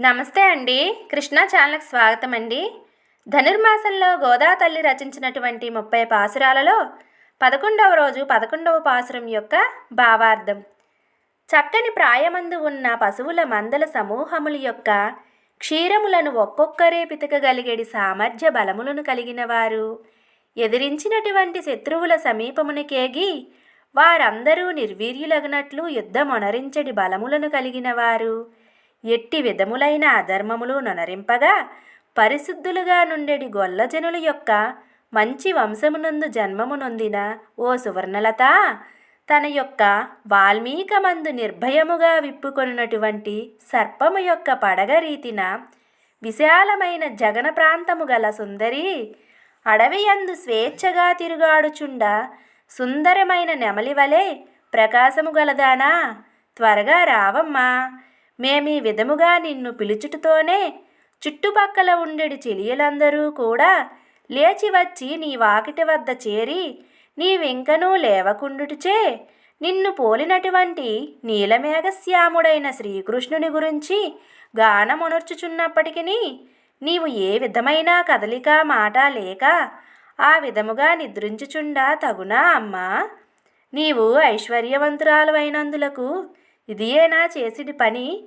నమస్తే అండి. కృష్ణా ఛానల్కి స్వాగతం అండి. ధనుర్మాసంలో గోదా తల్లి రచించినటువంటి ముప్పై పాసురాలలో పదకొండవ రోజు పదకొండవ పాసురం యొక్క భావార్థం. చక్కని ప్రాయమందు ఉన్న పశువుల మందల సమూహముల యొక్క క్షీరములను ఒక్కొక్కరే పితకగలిగేడి సామర్థ్య బలములను కలిగిన వారు. ఎదిరించినటువంటి శత్రువుల సమీపమునకేగి వారందరూ నిర్వీర్యులగినట్లు యుద్ధమొనరించడి బలములను కలిగిన వారు. ఎట్టి విధములైన అధర్మములు నొనరింపగా పరిశుద్ధులుగా నుండెడి గొల్లజనుల యొక్క మంచి వంశమునందు జన్మము నొందిన ఓ సువర్ణలత తన యొక్క వాల్మీకమందు నిర్భయముగా విప్పుకొనినటువంటి సర్పము యొక్క పడగ రీతిన విశాలమైన జగన ప్రాంతము గల సుందరి అడవియందు స్వేచ్ఛగా తిరుగాడుచుండ సుందరమైన నెమలి వలె ప్రకాశము గలదానా. త్వరగా రావమ్మా. మేమీ విధముగా నిన్ను పిలుచుటతోనే చుట్టుపక్కల ఉండెడి చెలియలందరూ కూడా లేచి వచ్చి నీ వాకిటి వద్ద చేరి నీవింకనూ లేవకుండుటిచే నిన్ను పోలినటువంటి నీలమేఘశ్యాముడైన శ్రీకృష్ణుని గురించి గానమునర్చుచున్నప్పటికీ నీవు ఏ విధమైన కదలిక మాట లేక ఆ విధముగా నిద్రించుచుండా తగునా అమ్మా? నీవు ఐశ్వర్యవంతురాలు అయినందులకు ఇదియేనా చేసిడి పని?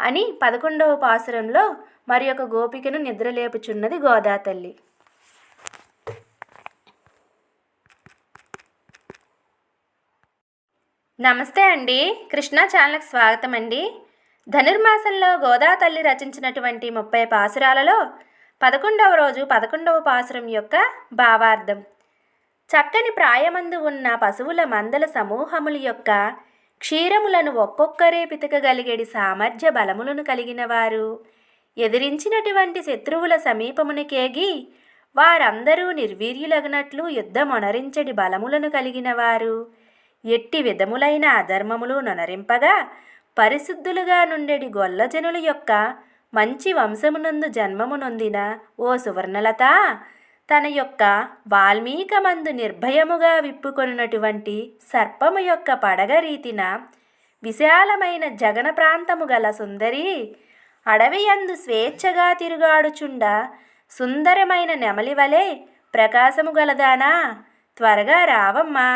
అని పదకొండవ పాసురంలో మరి ఒక గోపికను నిద్రలేపుచున్నది గోదాతల్లి. నమస్తే అండి. కృష్ణా ఛానల్కి స్వాగతం అండి ధనుర్మాసంలో గోదా తల్లి రచించినటువంటి ముప్పై పాసురాలలో పదకొండవ రోజు పదకొండవ పాసురం యొక్క భావార్థం. చక్కని ప్రాయమందు ఉన్న పశువుల మందల సమూహముల యొక్క క్షీరములను ఒక్కొక్కరే పితకగలిగేడి సామర్థ్య బలములను కలిగిన వారు ఎదిరించినటువంటి శత్రువుల సమీపమునకేగి వారందరూ నిర్వీర్యులగినట్లు యుద్ధమొనరించడి బలములను కలిగిన వారు ఎట్టి విధములైన అధర్మములు నొనరింపగా పరిశుద్ధులుగా నుండెడి గొల్లజనుల యొక్క మంచి వంశమునందు జన్మము నొందిన ఓ సువర్ణలత తన యొక్క వాల్మీకమందు నిర్భయముగా విప్పుకొనున్నటువంటి సర్పము యొక్క పడగ రీతిన విశాలమైన జగన ప్రాంతము గల సుందరి అడవియందు స్వేచ్ఛగా తిరుగాడుచుండ సుందరమైన నెమలి వలె ప్రకాశము గలదానా? త్వరగా రావమ్మా.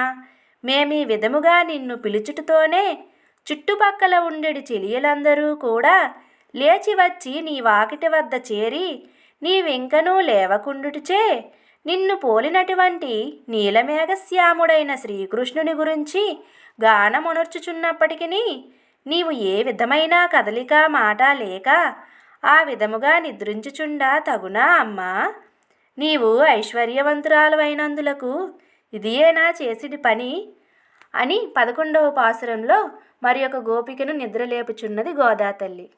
మేమీ విధముగా నిన్ను పిలుచుటతోనే చుట్టుపక్కల ఉండెడి చెలియలందరూ కూడా లేచి వచ్చి నీ వాకిటి వద్ద చేరి నీవింకనూ లేవకుండుటిచే నిన్ను పోలినటువంటి నీలమేఘశ్యాముడైన శ్రీకృష్ణుని గురించి గానమునర్చుచున్నప్పటికీ నీవు ఏ విధమైన కదలిక మాట లేక ఆ విధముగా నిద్రించుచుండా తగునా అమ్మా? నీవు ఐశ్వర్యవంతురాలైనందులకు ఇదియేనా చేసిడి పని? అని పదకొండవ పాసురంలో మరి ఒక గోపికను నిద్రలేపుచున్నది గోదా తల్లి